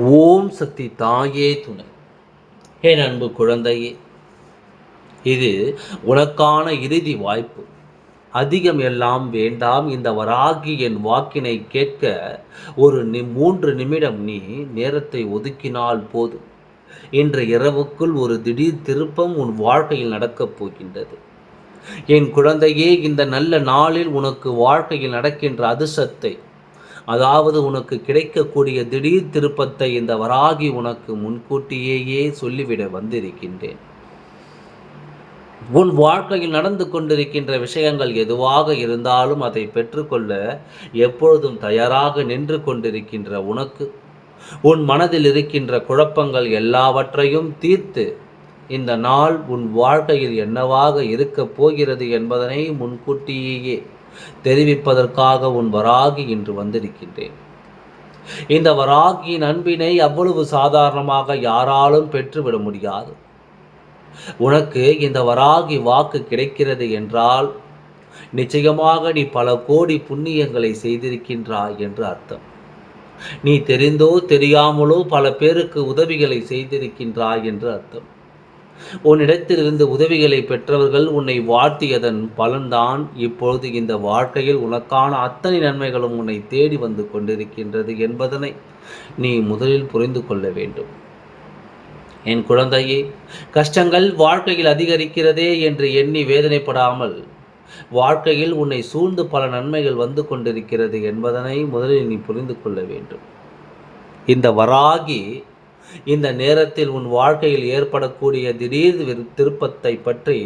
ஓம் சக்தி தாயே துணை. என் அன்பு குழந்தையே இது உனக்கான இறுதி வாய்ப்பு. அதிகம் எல்லாம் வேண்டாம் இந்த வராகி என் வாக்கினை கேட்க ஒரு நி மூன்று நிமிடம் நீ நேரத்தை ஒதுக்கினால் போதும். இன்று இரவுக்குள் ஒரு திடீர் திருப்பம் உன் வாழ்க்கையில் நடக்கப் போகின்றது. என் குழந்தையே இந்த நல்ல நாளில் உனக்கு வாழ்க்கையில் நடக்கின்ற அதிர்ஷ்டத்தை அதாவது உனக்கு கிடைக்கக்கூடிய திடீர் திருப்பத்தை இந்த வராகி உனக்கு முன்கூட்டியேயே சொல்லிவிட வந்திருக்கின்றேன். உன் வாழ்க்கையில் நடந்து கொண்டிருக்கின்ற விஷயங்கள் எதுவாக இருந்தாலும் அதை பெற்றுக்கொள்ள எப்பொழுதும் தயாராக நின்று கொண்டிருக்கின்ற உனக்கு. உன் மனதில் இருக்கின்ற குழப்பங்கள் எல்லாவற்றையும் தீர்த்து இந்த நாள் உன் வாழ்க்கையில் என்னவாக இருக்கப் போகிறது என்பதனை முன்கூட்டியே தெரிவிப்பதற்காக உன் வராகி இன்று வந்திருக்கின்றேன். இந்த வராகியின் அன்பினை அவ்வளவு சாதாரணமாக யாராலும் பெற்றுவிட முடியாது. உனக்கு இந்த வராகி வாக்கு கிடைக்கிறது என்றால் நிச்சயமாக நீ பல கோடி புண்ணியங்களை செய்திருக்கின்றாய் என்று அர்த்தம். நீ தெரிந்தோ தெரியாமலோ பல பேருக்கு உதவிகளை செய்திருக்கின்றாய் என்று அர்த்தம். உன்னிடத்திலிருந்து உதவிகளை பெற்றவர்கள் உன்னை வாழ்த்தியதன் பலன்தான் இப்பொழுது இந்த வாழ்க்கையில் உனக்கான அத்தனை நன்மைகளும் உன்னை தேடி வந்து கொண்டிருக்கின்றது என்பதனை நீ முதலில் புரிந்து கொள்ள வேண்டும். என் குழந்தையே கஷ்டங்கள் வாழ்க்கையில் அதிகரிக்கிறதே என்று எண்ணி வேதனைப்படாமல் வாழ்க்கையில் உன்னை சூழ்ந்து பல நன்மைகள் வந்து கொண்டிருக்கிறது என்பதனை முதலில் நீ புரிந்து கொள்ள வேண்டும். இந்த வராகி இந்த நேரத்தில் உன் வாழ்க்கையில் ஏற்படக்கூடிய திடீர் திருப்பத்தை பற்றி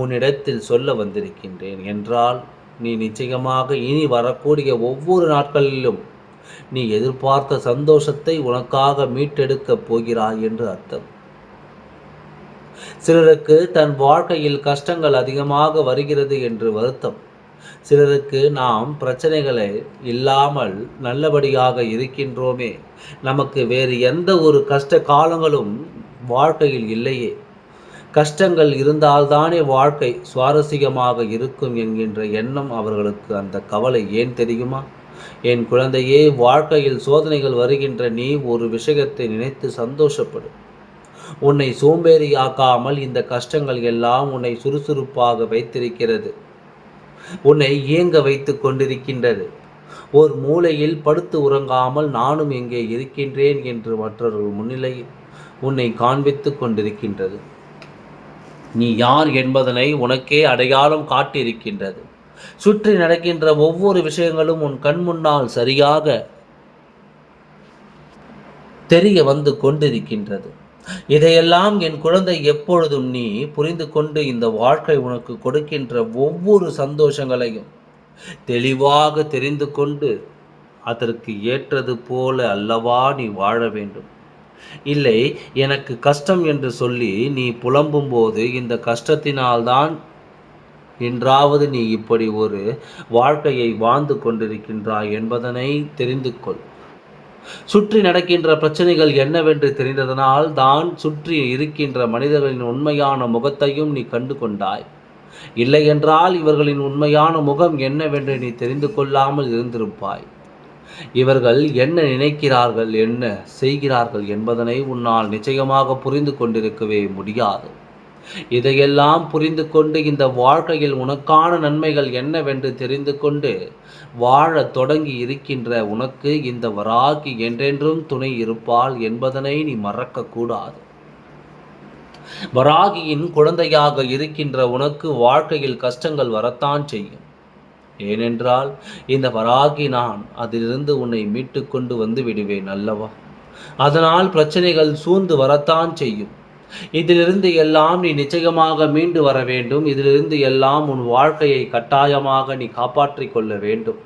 உன்னிடத்தில் சொல்ல வந்திருக்கின்றேன். என்றால் நீ நிச்சயமாக இனி வரக்கூடிய ஒவ்வொரு நாட்களிலும் நீ எதிர்பார்த்த சந்தோஷத்தை உனக்காக மீட்டெடுக்கப் போகிறாய் என்று அர்த்தம். சிலருக்கு தன் வாழ்க்கையில் கஷ்டங்கள் அதிகமாக வருகிறது என்று வருத்தம். சிலருக்கு நாம் பிரச்சனைகளை இல்லாமல் நல்லபடியாக இருக்கின்றோமே. நமக்கு வேறு எந்த ஒரு கஷ்ட காலங்களும் வாழ்க்கையில் இல்லையே. கஷ்டங்கள் இருந்தால்தானே வாழ்க்கை சுவாரஸ்யமாக இருக்கும் என்கின்ற எண்ணம் அவர்களுக்கு அந்த கவலை ஏன் தெரியுமா? என் குழந்தையே வாழ்க்கையில் சோதனைகள் வருகின்ற நீ ஒரு விஷயத்தை நினைத்து சந்தோஷப்படும் உன்னை சோம்பேறியாக்காமல் இந்த கஷ்டங்கள் எல்லாம் உன்னை சுறுசுறுப்பாக வைத்திருக்கிறது. உன்னை இயங்க வைத்து கொண்டிருக்கின்றது? ஒரு மூலையில் படுத்து உறங்காமல் நானும் எங்கே இருக்கின்றேன் என்று மற்றவர்கள் முன்னிலையில் உன்னை காண்பித்து கொண்டிருக்கின்றது. நீ யார் என்பதனை உனக்கே அடையாளம் காட்டியிருக்கின்றது. சுற்றி நடக்கின்ற ஒவ்வொரு விஷயங்களும் உன் கண் முன்னால் சரியாக தெரிய வந்து கொண்டிருக்கின்றது. இதையெல்லாம் என் குழந்தை எப்பொழுதும் நீ புரிந்து கொண்டு இந்த வாழ்க்கை உனக்கு கொடுக்கின்ற ஒவ்வொரு சந்தோஷங்களையும் தெளிவாக தெரிந்து கொண்டு அதற்கு ஏற்றது போல அல்லவா நீ வாழ வேண்டும். இல்லை எனக்கு கஷ்டம் என்று சொல்லி நீ புலம்பும் போது இந்த கஷ்டத்தினால்தான் என்றாவது நீ இப்படி ஒரு வாழ்க்கையை வாழ்ந்து கொண்டிருக்கின்றாய் என்பதனை தெரிந்து கொள் சுற்றி நடக்கின்ற பிரச்சனைகள் என்னவென்று தெரிந்ததனால் தான் சுற்றி இருக்கின்ற மனிதர்களின் உண்மையான முகத்தையும் நீ கண்டு கொண்டாய் இல்லை என்றால் இவர்களின் உண்மையான முகம் என்னவென்று நீ தெரிந்து கொள்ளாமல் இருந்திருப்பாய். இவர்கள் என்ன நினைக்கிறார்கள் என்ன செய்கிறார்கள் என்பதனை உன்னால் நிச்சயமாக புரிந்து கொண்டிருக்கவே முடியாது. இதையெல்லாம் புரிந்து கொண்டு இந்த வாழ்க்கையில் உனக்கான நன்மைகள் என்னவென்று தெரிந்து கொண்டு வாழ தொடங்கி இருக்கின்ற உனக்கு இந்த வராகி என்றென்றும் துணை இருப்பாள் என்பதனை நீ மறக்கக்கூடாது வராகியின் குழந்தையாக இருக்கின்ற உனக்கு வாழ்க்கையில் கஷ்டங்கள் வரத்தான் செய்யும். ஏனென்றால் இந்த வராகி நான் அதிலிருந்து உன்னை மீட்டு கொண்டு வந்து விடுவேன் அல்லவா? அதனால் பிரச்சனைகள் சூழ்ந்து வரத்தான் செய்யும். இதிலிருந்து எல்லாம் நீ நிச்சயமாக மீண்டு வர வேண்டும். இதிலிருந்து எல்லாம் உன் வாழ்க்கையை கட்டாயமாக நீ காப்பாற்றி கொள்ள வேண்டும்.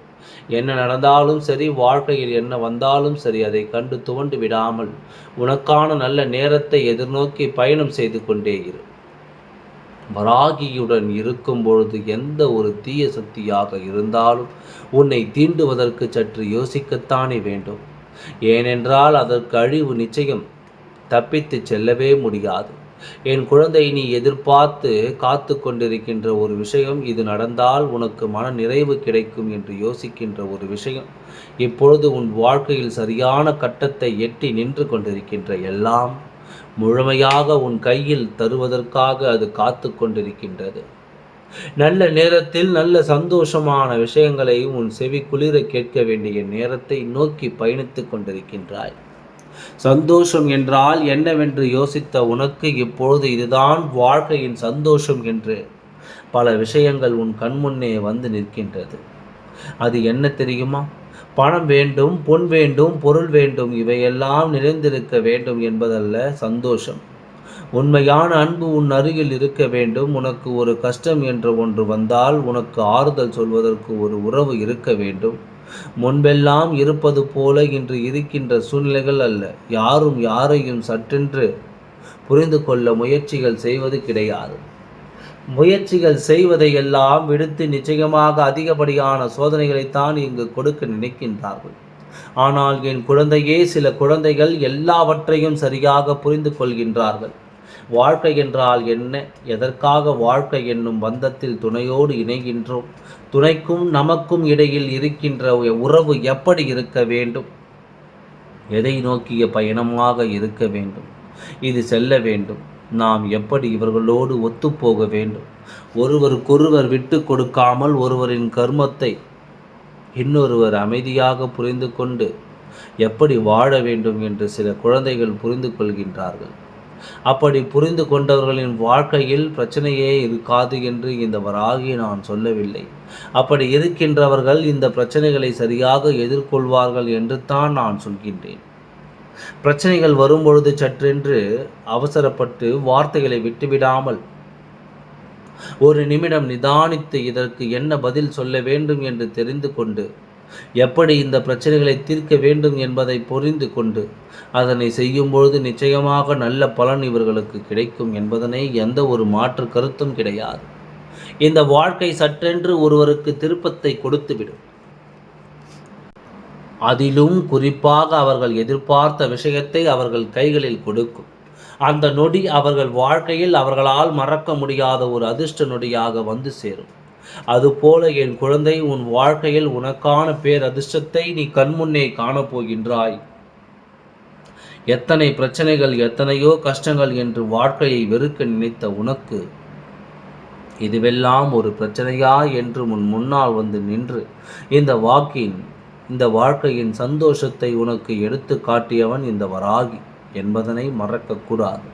என்ன நடந்தாலும் சரி வாழ்க்கையில் என்ன வந்தாலும் சரி அதை கண்டு துவண்டு விடாமல் உனக்கான நல்ல நேரத்தை எதிர்நோக்கி பயணம் செய்து கொண்டே இரு. வராகியுடன் இருக்கும் பொழுது எந்த ஒரு தீய சக்தியாக இருந்தாலும் உன்னை தீண்டுவதற்கு சற்று யோசிக்கத்தானே வேண்டும். ஏனென்றால் அதற்கு அழிவு நிச்சயம் தப்பித்து செல்லவே முடியாது. என் குழந்தை நீ எதிர்பார்த்து காத்து கொண்டிருக்கின்ற ஒரு விஷயம் இது நடந்தால் உனக்கு மன நிறைவு கிடைக்கும் என்று யோசிக்கின்ற ஒரு விஷயம். இப்பொழுது உன் வாழ்க்கையில் சரியான கட்டத்தை எட்டி நின்று கொண்டிருக்கின்ற எல்லாம் முழுமையாக உன் கையில் தருவதற்காக அது காத்து கொண்டிருக்கின்றது. நல்ல நேரத்தில் நல்ல சந்தோஷமான விஷயங்களை உன் செவி குளிர கேட்க வேண்டிய நேரத்தை நோக்கி பயணித்துக் கொண்டிருக்கின்றாய். சந்தோஷம் என்றால் என்னவென்று யோசித்த உனக்கு இப்பொழுது இதுதான் வாழ்க்கையின் சந்தோஷம் என்று. பல விஷயங்கள் உன் கண்முன்னே வந்து நிற்கின்றது. அது என்ன தெரியுமா? பணம் வேண்டும் பொன் வேண்டும் பொருள் வேண்டும் இவையெல்லாம் நிறைந்திருக்க வேண்டும் என்பதல்ல சந்தோஷம். உண்மையான அன்பு உன் அருகில் இருக்க வேண்டும் உனக்கு ஒரு கஷ்டம் என்று ஒன்று வந்தால் உனக்கு ஆறுதல் சொல்வதற்கு ஒரு உறவு இருக்க வேண்டும். முன்பெல்லாம் இருப்பது போல இன்று இருக்கின்ற சூழ்நிலைகள் அல்ல. யாரும் யாரையும் சற்றென்று புரிந்து கொள்ள முயற்சிகள் செய்வது கிடையாது. முயற்சிகள் செய்வதையெல்லாம் விடுத்து நிச்சயமாக அதிகப்படியான சோதனைகளைத்தான் இங்கு கொடுக்க நினைக்கின்றார்கள். ஆனால் என் குழந்தையே சில குழந்தைகள் எல்லாவற்றையும் சரியாக புரிந்து கொள்கின்றார்கள். வாழ்க்கை என்றால் என்ன? எதற்காக வாழ்க்கை என்னும் பந்தத்தில் துணையோடு இணைகின்றோம்? துணைக்கும் நமக்கும் இடையில் இருக்கின்ற உறவு எப்படி இருக்க வேண்டும்? எதை நோக்கிய பயணமாக இருக்க வேண்டும்? இது செல்ல வேண்டும். நாம் எப்படி இவர்களோடு ஒத்துப்போக வேண்டும்? ஒருவருக்கொருவர் விட்டு கொடுக்காமல் ஒருவரின் கர்மத்தை இன்னொருவர் அமைதியாக புரிந்து கொண்டு எப்படி வாழ வேண்டும் என்று சில குழந்தைகள் புரிந்து கொள்கின்றார்கள். அப்படி புரிந்து கொண்டவர்களின் வாழ்க்கையில் பிரச்சனையே இருக்காது என்று இந்த வராகி நான் சொல்லவில்லை. அப்படி இருக்கின்றவர்கள் இந்த பிரச்சனைகளை சரியாக எதிர்கொள்வார்கள் என்று தான் நான் சொல்கின்றேன். பிரச்சனைகள் வரும்பொழுது சற்றென்று அவசரப்பட்டு வார்த்தைகளை விட்டுவிடாமல் ஒரு நிமிடம் நிதானித்து இதற்கு என்ன பதில் சொல்ல வேண்டும் என்று தெரிந்து கொண்டு எப்படி இந்த பிரச்சனைகளை தீர்க்க வேண்டும் என்பதை புரிந்து கொண்டு அதனை செய்யும்பொழுது நிச்சயமாக நல்ல பலன் இவர்களுக்கு கிடைக்கும் என்பதனை எந்த ஒரு மாற்று கருத்தும் கிடையாது. இந்த வாழ்க்கை சற்றென்று ஒருவருக்கு திருப்பத்தை கொடுத்துவிடும். அதிலும் குறிப்பாக அவர்கள் எதிர்பார்த்த விஷயத்தை அவர்கள் கைகளில் கொடுக்கும். அந்த நொடி அவர்கள் வாழ்க்கையில் அவர்களால் மறக்க முடியாத ஒரு அதிர்ஷ்ட நொடியாக வந்து சேரும். அதுபோல என் குழந்தை உன் வாழ்க்கையில் உனக்கான பேரதிர்ஷ்டத்தை நீ கண்முன்னே காணப்போகின்றாய். எத்தனை பிரச்சனைகள் எத்தனையோ கஷ்டங்கள் என்று வாழ்க்கையை வெறுக்க நினைத்த உனக்கு இதுவெல்லாம் ஒரு பிரச்சனையா என்று உன் முன்னால் வந்து நின்று இந்த வாக்கின் இந்த வாழ்க்கையின் சந்தோஷத்தை உனக்கு எடுத்து காட்டியவன் இந்த வராகி என்பதனை மறக்கக்கூடாது.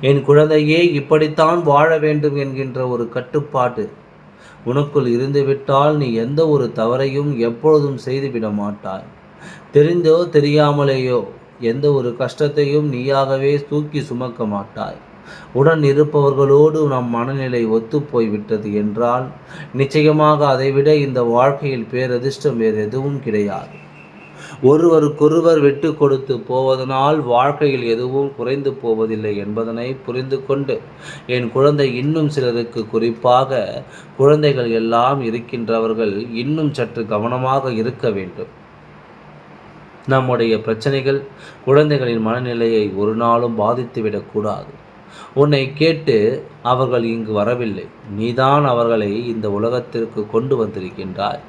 என் குழந்தையே இப்படித்தான் வாழ வேண்டும் என்கின்ற ஒரு கட்டுப்பாடு உனக்குள் இருந்துவிட்டால் நீ எந்த ஒரு தவறையும் எப்பொழுதும் செய்துவிட மாட்டாய். தெரிந்தோ தெரியாமலேயோ எந்த ஒரு கஷ்டத்தையும் நீயாகவே தூக்கி சுமக்க மாட்டாய். உடன் இருப்பவர்களோடு நம் மனநிலை ஒத்துப்போய் விட்டது என்றால் நிச்சயமாக அதைவிட இந்த வாழ்க்கையில் பேரதிர்ஷ்டம் வேறு எதுவும் கிடையாது. ஒருவருக்கொருவர் விட்டு கொடுத்து போவதனால் வாழ்க்கையில் எதுவும் குறைந்து போவதில்லை என்பதனை புரிந்து கொண்டு என் குழந்தை இன்னும் சிலருக்கு குறிப்பாக குழந்தைகள் எல்லாம் இருக்கின்றவர்கள் இன்னும் சற்று கவனமாக இருக்க வேண்டும். நம்முடைய பிரச்சனைகள் குழந்தைகளின் மனநிலையை ஒரு நாளும் பாதித்துவிடக்கூடாது. உன்னை கேட்டு அவர்கள் இங்கு வரவில்லை. நீதான் அவர்களை இந்த உலகத்திற்கு கொண்டு வந்திருக்கின்றாய்.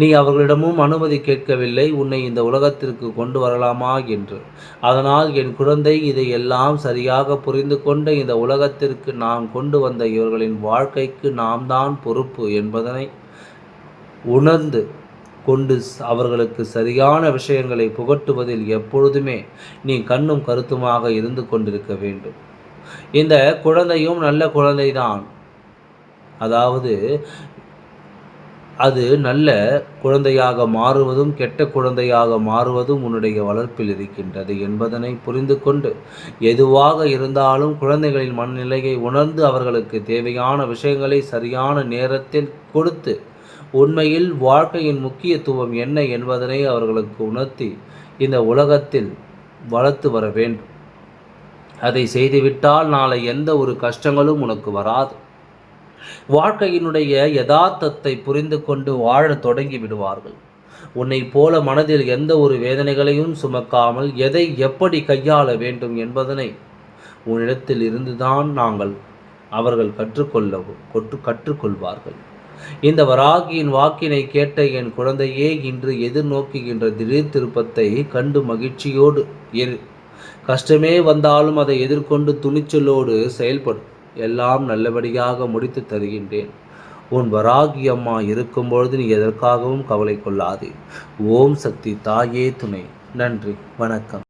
நீ அவர்களிடமும் அனுமதி கேட்கவில்லை. உன்னை இந்த உலகத்திற்கு கொண்டு வரலாமா என்று. அதனால் என் குழந்தை இதை எல்லாம் சரியாக புரிந்து கொண்ட இந்த உலகத்திற்கு நாம் கொண்டு வந்த இவர்களின் வாழ்க்கைக்கு நாம் தான் பொறுப்பு என்பதனை உணர்ந்து கொண்டு அவர்களுக்கு சரியான விஷயங்களை புகட்டுவதில் எப்பொழுதுமே நீ கண்ணும் கருத்துமாக இருந்து கொண்டிருக்க வேண்டும். இந்த குழந்தையும் நல்ல குழந்தைதான். அதாவது அது நல்ல குழந்தையாக மாறுவதும் கெட்ட குழந்தையாக மாறுவதும் உன்னுடைய வளர்ப்பில் இருக்கின்றது என்பதனை புரிந்து கொண்டு எதுவாக இருந்தாலும் குழந்தைகளின் மனநிலையை உணர்ந்து அவர்களுக்கு தேவையான விஷயங்களை சரியான நேரத்தில் கொடுத்து உண்மையில் வாழ்க்கையின் முக்கியத்துவம் என்ன என்பதனை அவர்களுக்கு உணர்த்தி இந்த உலகத்தில் வளர்த்து வர வேண்டும். அதை செய்துவிட்டால் நாளை எந்த ஒரு கஷ்டங்களும் உனக்கு வராது. வாழ்க்கையினுடைய யதார்த்தத்தை புரிந்து கொண்டு வாழ தொடங்கி விடுவார்கள். உன்னை போல மனதில் எந்த ஒரு வேதனைகளையும் சுமக்காமல் எதை எப்படி கையாள வேண்டும் என்பதனை உன்னிடத்தில் இருந்துதான் நாங்கள் அவர்கள் கற்றுக்கொள்ளவும் கொற்று கற்றுக்கொள்வார்கள். இந்த வராகியின் வாக்கினை கேட்ட என் குழந்தையே இன்று எதிர்நோக்குகின்ற திடீர் திருப்பத்தை கண்டு மகிழ்ச்சியோடு இரு. கஷ்டமே வந்தாலும் அதை எதிர்கொண்டு துணிச்சலோடு செயல்படும் எல்லாம் நல்லபடியாக முடித்து தருகின்றேன். உன் வராகி அம்மா இருக்கும் பொழுது நீ எதற்காகவும் கவலை கொள்ளாதே. ஓம் சக்தி தாயே துணை. நன்றி. வணக்கம்.